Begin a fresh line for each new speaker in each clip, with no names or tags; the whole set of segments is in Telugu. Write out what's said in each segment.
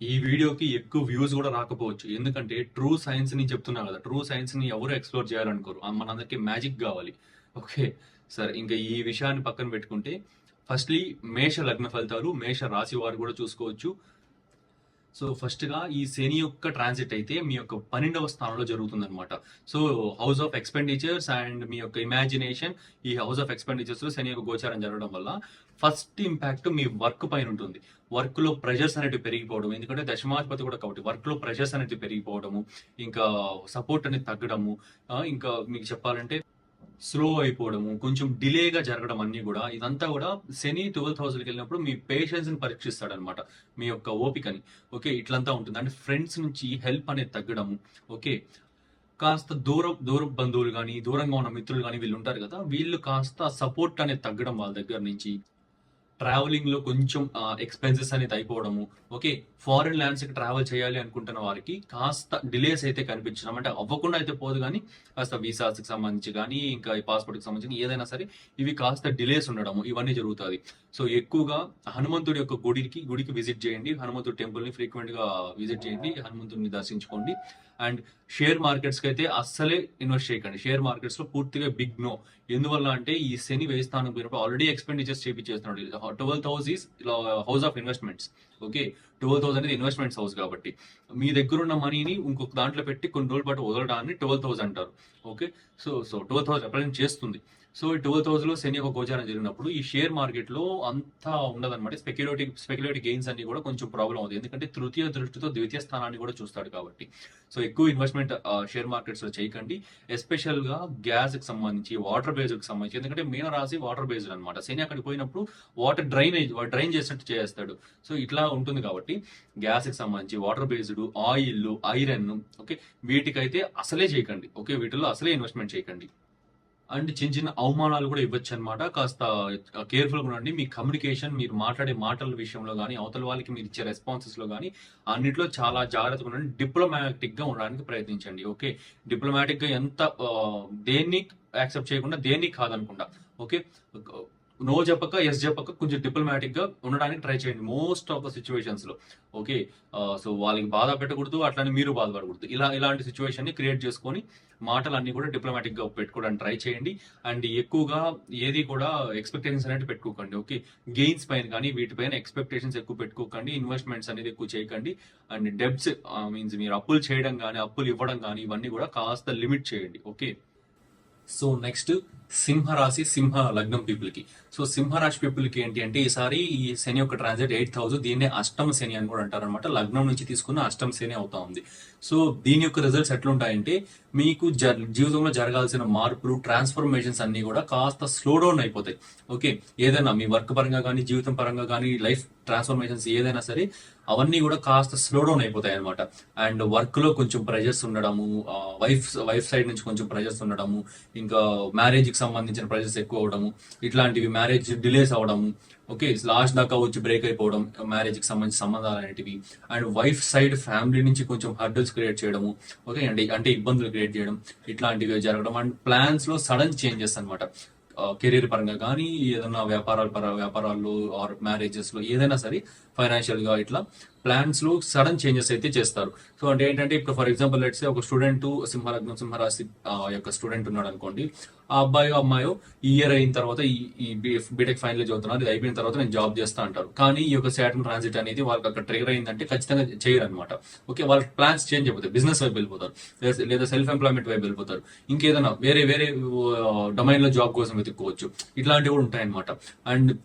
ఈ వీడియోకి ఎక్కువ వ్యూస్ కూడా రాకపోవచ్చు. ఎందుకంటే ట్రూ సైన్స్ని చెప్తున్నా కదా ట్రూ సైన్స్ని ఎవరు ఎక్స్ప్లోర్ చేయాలనుకోరు. మనందరికీ మ్యాజిక్ కావాలి. ఓకే సరే ఇంకా ఈ విషయాన్ని పక్కన పెట్టుకుంటే ఫస్ట్లీ మేష లగ్న ఫలితాలు మేష రాశి వారు కూడా చూసుకోవచ్చు. సో ఫస్ట్గా ఈ శని యొక్క ట్రాన్సిట్ అయితే మీ యొక్క పన్నెండవ స్థానంలో జరుగుతుంది అనమాట so house of expenditures and మీ యొక్క ఇమాజినేషన్ ఈ హౌస్ ఆఫ్ ఎక్స్పెండిచర్స్లో శని యొక్క గోచారం జరగడం వల్ల ఫస్ట్ ఇంపాక్ట్ మీ వర్క్ పైన ఉంటుంది. వర్క్లో ప్రెషర్స్ అనేవి పెరిగిపోవడం ఎందుకంటే దశమాధిపతి కూడా కాబట్టి వర్క్లో ప్రెషర్స్ అనేది పెరిగిపోవడము ఇంకా సపోర్ట్ అనేది తగ్గడము ఇంకా మీకు చెప్పాలంటే స్లో అయిపోవడము కొంచెం డిలేగా జరగడం అన్నీ కూడా ఇదంతా కూడా శని ట్వెల్త్ హౌస్కి వెళ్ళినప్పుడు మీ పేషెన్స్ని పరీక్షిస్తాడనమాట పరీక్షిస్తాడు అనమాట మీ యొక్క ఓపికని. ఓకే ఇట్లంతా ఉంటుంది. అంటే ఫ్రెండ్స్ నుంచి హెల్ప్ అనేది తగ్గడము ఓకే. కాస్త దూరం దూర బంధువులు కానీ దూరంగా ఉన్న మిత్రులు కానీ వీళ్ళు ఉంటారు కదా వీళ్ళు కాస్త సపోర్ట్ అనేది తగ్గడం వాళ్ళ దగ్గర నుంచి. ట్రావెలింగ్లో కొంచెం ఎక్స్పెన్సెస్ అనేది అయిపోవడము. ఓకే ఫారిన్ ల్యాండ్స్కి ట్రావెల్ చేయాలి అనుకుంటున్న వారికి కాస్త డిలేస్ అయితే కనిపించడం. అంటే అవ్వకుండా అయితే పోదు కానీ కాస్త వీసాస్కి సంబంధించి కానీ ఇంకా ఈ పాస్పోర్ట్కి సంబంధించి ఏదైనా సరే ఇవి కాస్త డిలేస్ ఉండడము. ఇవన్నీ జరుగుతుంది. సో ఎక్కువగా హనుమంతుడి యొక్క గుడికి గుడికి విజిట్ చేయండి. హనుమంతుడి టెంపుల్ని ఫ్రీక్వెంట్గా విజిట్ చేయండి. హనుమంతుడిని దర్శించుకోండి. అండ్ షేర్ మార్కెట్స్కి అయితే అస్సలే ఇన్వెస్ట్ చేయకండి. షేర్ మార్కెట్స్లో పూర్తిగా బిగ్ నో. ఎందువల్ల అంటే ఈ శని వ్యయ పోయినప్పుడు already expenditures చేపించేస్తున్నాడు twelve house is house of investments okay twelve thousand అనేది ఇన్వెస్ట్మెంట్స్ హౌస్ కాబట్టి. మీ దగ్గర ఉన్న మనీని ఇంకొక దాంట్లో పెట్టి కొన్ని రోజుల పాటు వదలడాన్ని ట్వెల్వ్ థౌసండ్ అంటారు. Okay so so twelve thousand represent చేస్తుంది. సో ఈ ట్వెల్వ్ థౌసండ్లో శని ఒక గోచారం జరిగినప్పుడు ఈ షేర్ మార్కెట్లో అంతా ఉండదన్నమాట. స్పెక్యులేటివ్ స్పెక్యులేటివ్ గెయిన్స్ అన్ని కూడా కొంచెం ప్రాబ్లం అవుతుంది ఎందుకంటే తృతీయ దృష్టితో ద్వితీయ స్థానాన్ని కూడా చూస్తాడు కాబట్టి. సో ఎక్కువ ఇన్వెస్ట్మెంట్ షేర్ మార్కెట్స్లో చేయకండి. ఎస్పెషల్గా గ్యాస్కి సంబంధించి వాటర్ బేస్కి సంబంధించి. ఎందుకంటే మీన రాశి వాటర్ బేస్డ్ అనమాట శని అక్కడికి పోయినప్పుడు వాటర్ డ్రైనేజ్ డ్రైన్ చేసినట్టు చేస్తాడు. సో ఇట్లా ఉంటుంది కాబట్టి గ్యాస్కి సంబంధించి water based oil iron okay వీటికైతే అసలే చేయకండి. ఓకే వీటిలో అసలే ఇన్వెస్ట్మెంట్ చేయకండి. అండ్ చిన్న చిన్న అవమానాలు కూడా ఇవ్వచ్చు అనమాట కాస్త కేర్ఫుల్గా ఉండండి. మీ కమ్యూనికేషన్ మీరు మాట్లాడే మాటల విషయంలో కానీ అవతల వాళ్ళకి మీరు ఇచ్చే రెస్పాన్సెస్లో కానీ అన్నిట్లో చాలా జాగ్రత్తగా ఉండండి. డిప్లొమాటిక్గా ఉండడానికి ప్రయత్నించండి. ఓకే? డిప్లొమాటిక్గా ఎంత దేన్ని యాక్సెప్ట్ చేయకుండా దేన్ని కాదనకుండా. ఓకే? నో చెప్పక ఎస్ చెప్పక కొంచెం డిప్లొమాటిక్గా ఉండడానికి ట్రై చేయండి మోస్ట్ ఆఫ్ ద సిచ్యువేషన్స్లో. ఓకే సో వాళ్ళకి బాధ పెట్టకూడదు అట్లానే మీరు బాధపడకూడదు. ఇలా ఇలాంటి సిచ్యువేషన్ని క్రియేట్ చేసుకొని మాటలన్నీ కూడా డిప్లొమాటిక్గా పెట్టుకోవడానికి ట్రై చేయండి. అండ్ ఎక్కువగా ఏది కూడా ఎక్స్పెక్టేషన్స్ అనేది పెట్టుకోకండి. ఓకే గెయిన్స్ పైన కానీ వీటిపైన ఎక్స్పెక్టేషన్స్ ఎక్కువ పెట్టుకోకండి. ఇన్వెస్ట్మెంట్స్ అనేది ఎక్కువ చేయకండి. అండ్ డెబ్ట్స్ మీన్స్ మీరు అప్పులు చేయడం కానీ అప్పులు ఇవ్వడం కానీ ఇవన్నీ కూడా కాస్త లిమిట్ చేయండి. ఓకే సో నెక్స్ట్ సింహరాశి సింహ లగ్నం పీపుల్కి సో సింహరాశి పీపుల్కి ఏంటి అంటే ఈసారి ఈ శని యొక్క ట్రాన్సిట్ ఎయిట్ థౌసండ్ దీన్నే అష్టమ శని అని కూడా అంటారు అనమాట లగ్నం నుంచి తీసుకున్న అష్టమ శని అవుతా ఉంది. సో దీని యొక్క రిజల్ట్స్ ఎట్లుంటాయంటే మీకు జ- జీవితంలో జరగాల్సిన మార్పులు ట్రాన్స్ఫర్మేషన్స్ అన్ని కూడా కాస్త స్లో డౌన్ అయిపోతాయి. ఓకే? ఏదైనా మీ వర్క్ పరంగా కానీ జీవితం పరంగా కానీ లైఫ్ ట్రాన్స్ఫర్మేషన్స్ ఏదైనా సరే అవన్నీ కూడా కాస్త స్లో డౌన్ అయిపోతాయి అనమాట అండ్ వర్క్లో కొంచెం ప్రెజర్స్ ఉండడము వైఫ్ వైఫ్ సైడ్ నుంచి కొంచెం ప్రెజర్స్ ఉండడము ఇంకా మ్యారేజ్ కి సంబంధించిన ప్రెజర్స్ ఎక్కువ అవడము ఇట్లాంటివి మ్యారేజ్ డిలేస్ అవడము ఓకే లాస్ట్ దాకా వచ్చి బ్రేక్ అయిపోవడం మ్యారేజ్కి సంబంధించిన సంబంధాలు అనేటివి. అండ్ వైఫ్ సైడ్ ఫ్యామిలీ నుంచి కొంచెం హర్డల్స్ క్రియేట్ చేయడము ఓకే అంటే అంటే ఇబ్బందులు క్రియేట్ చేయడం ఇట్లాంటివి జరగడం. అండ్ ప్లాన్స్లో సడన్ చేంజెస్ అనమాట కెరీర్ పరంగా కానీ ఏదైనా వ్యాపారాల పర వ్యాపారాల్లో ఆర్ మ్యారేజెస్లో ఏదైనా సరే ఫైనాన్షియల్గా ఇట్లా ప్లాన్స్లో సడన్ చేంజెస్ అయితే చేస్తారు. సో అంటే ఏంటంటే ఇప్పుడు ఫర్ ఎగ్జాంపుల్ లెట్స్ ఒక స్టూడెంట్ సింహలగ్నం సింహరాశి ఆ, యొక్క స్టూడెంట్ ఉన్నాడు అనుకోండి. ఆ అబ్బాయి అమ్మాయో ఈ ఇయర్ అయిన తర్వాత ఈ బీటెక్ ఫైనల్ చదువుతున్నారు. ఇది అయిపోయిన తర్వాత నేను జాబ్ చేస్తా అంటారు. కానీ ఈ యొక్క సాటర్న్ ట్రాన్సిట్ అనేది వాళ్ళకి అక్కడ ట్రిగర్ అయిందంటే ఖచ్చితంగా చేయరు అనమాట ఓకే వాళ్ళ ప్లాన్స్ చేంజ్ అయిపోతాయి. బిజినెస్ వైపు వెళ్ళిపోతారు. లేదా- లేదా సెల్ఫ్ ఎంప్లాయ్మెంట్ వైపు వెళ్ళిపోతారు. ఇంకేదైనా వేరే వేరే డొమైన్లో జాబ్ కోసం వెతుక్కోవచ్చు. ఇట్లాంటివి కూడా ఉంటాయన్నమాట. అండ్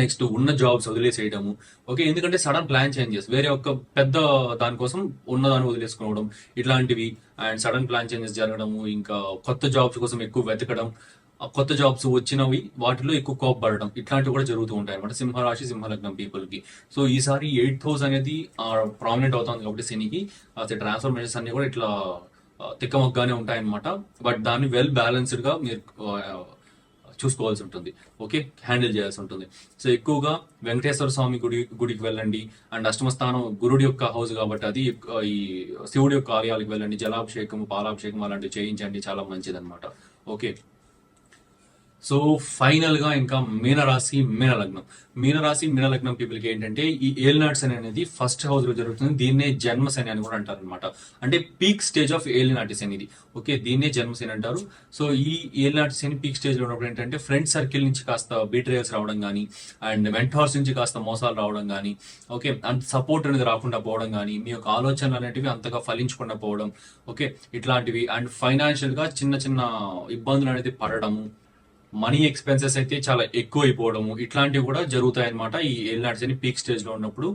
నెక్స్ట్ ఉన్న జాబ్స్ వదిలేసేయడము ఓకే ఎందుకంటే సడన్ ప్లాన్ చేంజెస్. వేరే ఒక పెద్ద దానికోసం ఉన్న దాన్ని వదిలేసుకోవడం ఇట్లాంటివి. అండ్ సడన్ ప్లాన్ చేంజెస్ జరగడము ఇంకా కొత్త జాబ్స్ కోసం ఎక్కువ వెతకడం కొత్త జాబ్స్ వచ్చినవి వాటిలో ఎక్కువ కోపపడడం ఇట్లాంటివి కూడా జరుగుతూ ఉంటాయి అనమాట సింహరాశి సింహలగ్నం పీపుల్కి సో ఈసారి ఎయిట్ హౌస్ అనేది ప్రామినెంట్ అవుతుంది కాబట్టి శనికి అసలు ట్రాన్స్ఫర్మేషన్స్ అన్ని కూడా ఇట్లా తిక్కమగ్గానే ఉంటాయన్నమాట. బట్ దాన్ని వెల్ బ్యాలెన్స్డ్గా మీరు చూసుకోవాల్సి ఉంటుంది. ఓకే? హ్యాండిల్ చేయాల్సి ఉంటుంది. సో ఎక్కువగా వెంకటేశ్వర స్వామి గుడి గుడికి వెళ్ళండి. అండ్ అష్టమస్థానం గురుడి యొక్క హౌస్ కాబట్టి అది ఈ శివుడి యొక్క ఆలయాలకు వెళ్ళండి. జలాభిషేకం పాలాభిషేకం అలాంటివి చేయించండి. చాలా మంచిది అనమాట ఓకే? సో ఫైనల్గా ఇంకా మీనరాశి మీనలగ్నం మీనరాశి మీనలగ్నం పీపుల్కి ఏంటంటే ఈ ఏలినాట్ శని అనేది ఫస్ట్ హౌస్లో జరుగుతుంది. దీన్నే జన్మశని అని కూడా అంటారు అనమాట అంటే పీక్ స్టేజ్ ఆఫ్ ఏలినాటి శని ఇది. ఓకే దీన్నే జన్మశని అంటారు. సో ఈ ఏలినాటి శని పీక్ స్టేజ్లో ఉన్నప్పుడు ఏంటంటే ఫ్రెండ్ సర్కిల్ నుంచి కాస్త బీట్రేయల్స్ రావడం కానీ అండ్ మెంటార్స్ నుంచి కాస్త మోసాలు రావడం కానీ ఓకే అంత సపోర్ట్ అనేది రాకుండా పోవడం కానీ మీ యొక్క ఆలోచనలు అనేటివి అంతగా ఫలించకుండా పోవడం ఓకే ఇట్లాంటివి. అండ్ ఫైనాన్షియల్గా చిన్న చిన్న ఇబ్బందులు అనేది పడడము మనీ ఎక్స్పెన్సెస్ అయితే చాలా ఎక్కువ అయిపోవడము ఇట్లాంటివి కూడా జరుగుతాయి అనమాట ఈ ఏలినాటి శని పీక్ స్టేజ్లో ఉన్నప్పుడు.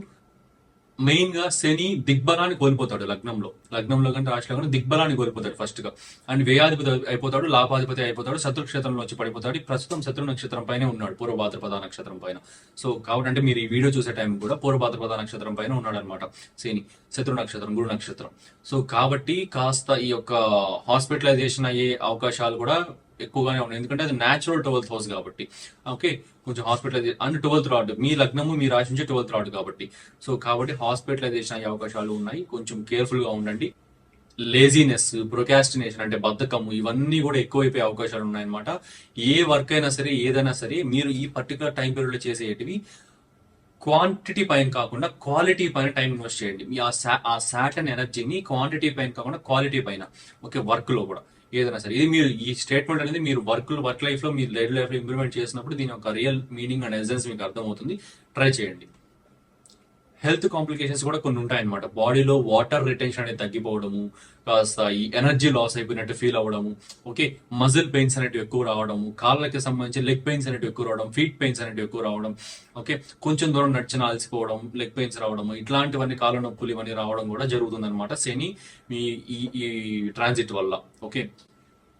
మెయిన్గా శని దిగ్బలాన్ని కోల్పోతాడు లగ్నంలో. లగ్నంలో కంటే రాశిలో కంటే దిగ్బలాన్ని కోల్పోతాడు ఫస్ట్గా అండ్ వ్యయాధిపతి అయిపోతాడు లాభాధిపతి అయిపోతాడు శత్రుక్షేత్రంలో వచ్చి పడిపోతాడు. ప్రస్తుతం శత్రు నక్షత్రం పైన ఉన్నాడు పూర్వభాద్రపద నక్షత్రం పైన. సో కాబట్టి అంటే మీరు ఈ వీడియో చూసే టైం కూడా పూర్వభాద్రపద నక్షత్రం పైన ఉన్నాడు అనమాట శని శత్రు నక్షత్రం గురు నక్షత్రం. సో కాబట్టి కాస్త ఈ యొక్క హాస్పిటలైజేషన్ అయ్యే అవకాశాలు కూడా ఎక్కువగానే ఉన్నాయి. ఎందుకంటే అది న్యాచురల్ ట్వెల్త్ హౌస్ కాబట్టి. ఓకే కొంచెం హాస్పిటలైజేషన్ అండ్ ట్వెల్త్ రాడ్ మీ లగ్నము మీ రాశి నుంచి ట్వెల్త్ రాడ్ కాబట్టి. సో కాబట్టి హాస్పిటలైజేషన్ అయ్యే అవకాశాలు ఉన్నాయి. కొంచెం కేర్ఫుల్గా ఉండండి. లేజినెస్ ప్రొకాస్టినేషన్ అంటే బద్ధకము ఇవన్నీ కూడా ఎక్కువైపోయే అవకాశాలు ఉన్నాయన్నమాట. ఏ వర్క్ అయినా సరే ఏదైనా సరే మీరు ఈ పర్టికులర్ టైం పీరియడ్లో చేసేటివి క్వాంటిటీ పైన కాకుండా క్వాలిటీ పైన టైం ఇన్వెస్ట్ చేయండి. మీ ఆ సా ఆ సాటన్ ఎనర్జీని క్వాంటిటీ పైన కాకుండా క్వాలిటీ పైన. ఓకే వర్క్లో కూడా. ఏదైనా సరే. ఇది మీరు ఈ స్టేట్మెంట్ అనేది మీరు వర్క్ వర్క్ లైఫ్లో మీరు డైలీ లైఫ్లో ఇంప్లిమెంట్ చేసినప్పుడు దీని యొక్క రియల్ మీనింగ్ అండ్ ఎసెన్స్ మీకు అర్థమవుతుంది. ట్రై చేయండి. హెల్త్ కాంప్లికేషన్స్ కూడా కొన్ని ఉంటాయన్నమాట. బాడీలో వాటర్ రిటెన్షన్ అనేది తగ్గిపోవడము కాస్త ఈ ఎనర్జీ లాస్ అయిపోయినట్టు ఫీల్ అవ్వడము ఓకే మజిల్ పెయిన్స్ అనేటివి ఎక్కువ రావడము కాళ్ళకి సంబంధించి లెగ్ పెయిన్స్ అనేటివి ఎక్కువ రావడం ఫీట్ పెయిన్స్ అనేటివి ఎక్కువ రావడం ఓకే కొంచెం దూరం నడిచిన అలసిపోవడం లెగ్ పెయిన్స్ రావడము ఇట్లాంటివన్నీ కాళ్ళ నొప్పులు ఇవన్నీ రావడం కూడా జరుగుతుంది అనమాట శని మీ ఈ ఈ ట్రాన్సిట్ వల్ల ఓకే.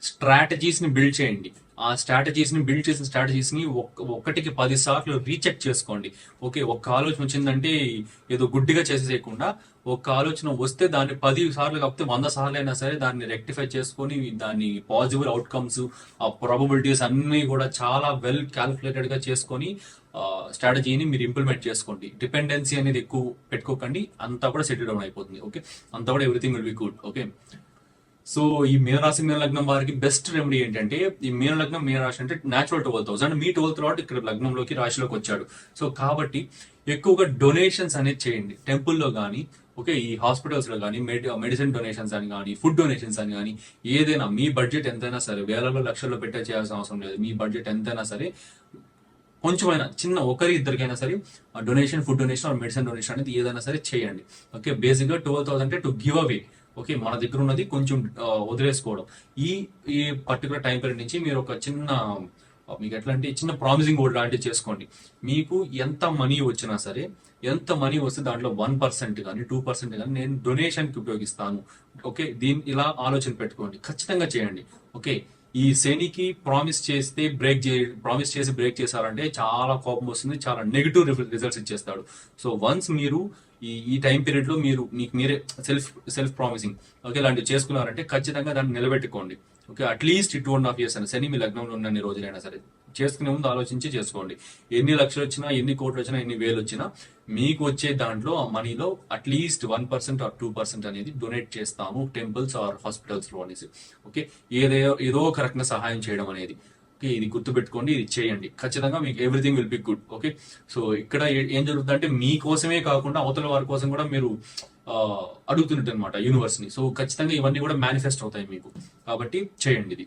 స్ట్రాటజీస్ని బిల్డ్ చేయండి. ఆ స్ట్రాటజీస్ని బిల్డ్ చేసిన స్ట్రాటజీస్ని ఒకటికి ఒక్కటికి పది సార్లు రీచెక్ చేసుకోండి. ఓకే ఒక్క ఆలోచన వచ్చిందంటే ఏదో గుడ్డిగా చేసేయకుండా ఒక ఆలోచన వస్తే దాన్ని పది సార్లు కాకపోతే వంద సార్లు అయినా సరే దాన్ని రెక్టిఫై చేసుకొని దాన్ని పాజిబుల్ అవుట్కమ్స్ ఆ ప్రాబబిలిటీస్ అన్నీ కూడా చాలా వెల్ క్యాల్కులేటెడ్గా చేసుకొని స్ట్రాటజీని మీరు ఇంప్లిమెంట్ చేసుకోండి. డిపెండెన్సీ అనేది ఎక్కువ పెట్టుకోకండి. అంతా కూడా సెటిల్ డౌన్ అయిపోతుంది. ఓకే? అంతా కూడా everything will be good. Okay? So ఈ మీనరాశి మీన లగ్నం వారికి బెస్ట్ రెమెడీ ఏంటంటే ఈ మీన లగ్నం మీనరాశి అంటే న్యాచురల్ ట్వెల్త్ హౌస్ మీ ట్వెల్త్ రాడ్ ఇక్కడ లగ్నంలోకి రాశిలోకి వచ్చాడు. సో కాబట్టి ఎక్కువగా డొనేషన్స్ అనేది చేయండి. టెంపుల్లో కానీ ఓకే ఈ హాస్పిటల్స్లో కానీ మెడి మెడిసిన్ డొనేషన్స్ అని కానీ ఫుడ్ డొనేషన్స్ అని కానీ ఏదైనా మీ బడ్జెట్ ఎంతైనా సరే వేలలో లక్షల్లో పెట్టే చేయాల్సిన అవసరం లేదు. మీ బడ్జెట్ ఎంతైనా సరే కొంచెమైనా చిన్న ఒకరి ఇద్దరికైనా సరే donation food donation medicine donation అనేది ఏదైనా సరే చేయండి. ఓకే బేసిక్గా ట్వెల్వ్ థౌసండ్ అంటే టు గివ్ అవే ఓకే మన దగ్గర ఉన్నది కొంచెం వదిలేసుకోవడం. ఈ ఈ పర్టికులర్ టైం పీరియడ్ నుంచి మీరు ఒక చిన్న మీకు ఎట్లా అంటే చిన్న ప్రామిసింగ్ ఓల్డ్ లాంటివి చేసుకోండి. మీకు ఎంత మనీ వచ్చినా సరే ఎంత మనీ వస్తే దాంట్లో వన్ పర్సెంట్ కానీ టూ పర్సెంట్ కానీ నేను డొనేషన్కి ఉపయోగిస్తాను. ఓకే దీని ఇలా ఆలోచన పెట్టుకోండి. ఖచ్చితంగా చేయండి. ఓకే ఈ శనికి ప్రామిస్ చేస్తే బ్రేక్ చే ప్రామిస్ చేసి బ్రేక్ చేశారంటే చాలా కోపం వస్తుంది చాలా నెగిటివ్ రిజల్ట్స్ ఇచ్చేస్తాడు. సో వన్స్ మీరు ఈ ఈ టైం పీరియడ్లో మీరు మీకు మీరే సెల్ఫ్ సెల్ఫ్ ప్రామిసింగ్ ఓకే ఇలాంటివి చేసుకున్నారంటే ఖచ్చితంగా దాన్ని నిలబెట్టుకోండి. Okay at least two and half years అని శని మీ లగ్నంలో ఉన్న రోజులైనా సరే. చేసుకునే ముందు ఆలోచించి చేసుకోండి. ఎన్ని లక్షలు వచ్చినా ఎన్ని కోట్లు వచ్చినా ఎన్ని వేలు వచ్చినా మీకు వచ్చే దాంట్లో ఆ మనీలో at least one percent or two percent అనేది డొనేట్ చేస్తాము టెంపుల్స్ ఆర్ హాస్పిటల్స్లో అనేసి. ఓకే ఏదో ఏదో ఒక రకంగా సహాయం చేయడం అనేది. ఓకే ఇది గుర్తుపెట్టుకోండి ఇది చేయండి. ఖచ్చితంగా మీకు everything will be good okay so ఇక్కడ ఏ- ఏం జరుగుతుందంటే మీకోసమే కాకుండా అవతల వారి కోసం కూడా మీరు అడుగుతున్నట్టు అనమాట యూనివర్స్ని. సో ఖచ్చితంగా ఇవన్నీ కూడా మేనిఫెస్ట్ అవుతాయి మీకు. కాబట్టి చేయండి ఇది.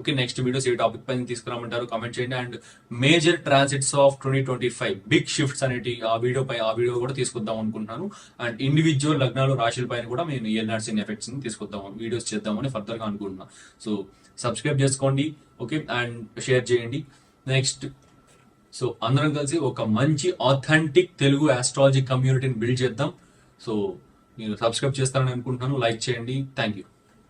ఓకే నెక్స్ట్ వీడియోస్ ఏ టాపిక్ పైన తీసుకురామంటారు. కామెంట్ చేయండి. And major transits of twenty twenty five big shifts అనేటి ఆ వీడియో పై ఆ వీడియో కూడా తీసుకొద్దాం అనుకుంటున్నాను. అండ్ ఇండివిజువల్ లగ్నాలు రాశుల పైన కూడా నేను ఎల్ఆర్సీ ఎఫెక్ట్స్ని తీసుకొద్దాం వీడియోస్ చేద్దామని ఫర్దర్గా అనుకుంటున్నాను సో సబ్స్క్రైబ్ చేసుకోండి. ఓకే అండ్ షేర్ చేయండి. నెక్స్ట్ సో అందరం కలిసి ఒక మంచి ఆథెంటిక్ తెలుగు ఆస్ట్రాలజీ కమ్యూనిటీని బిల్డ్ చేద్దాం. సో మీరు సబ్స్క్రైబ్ చేస్తారని అనుకుంటున్నాను. లైక్ చేయండి. Thank you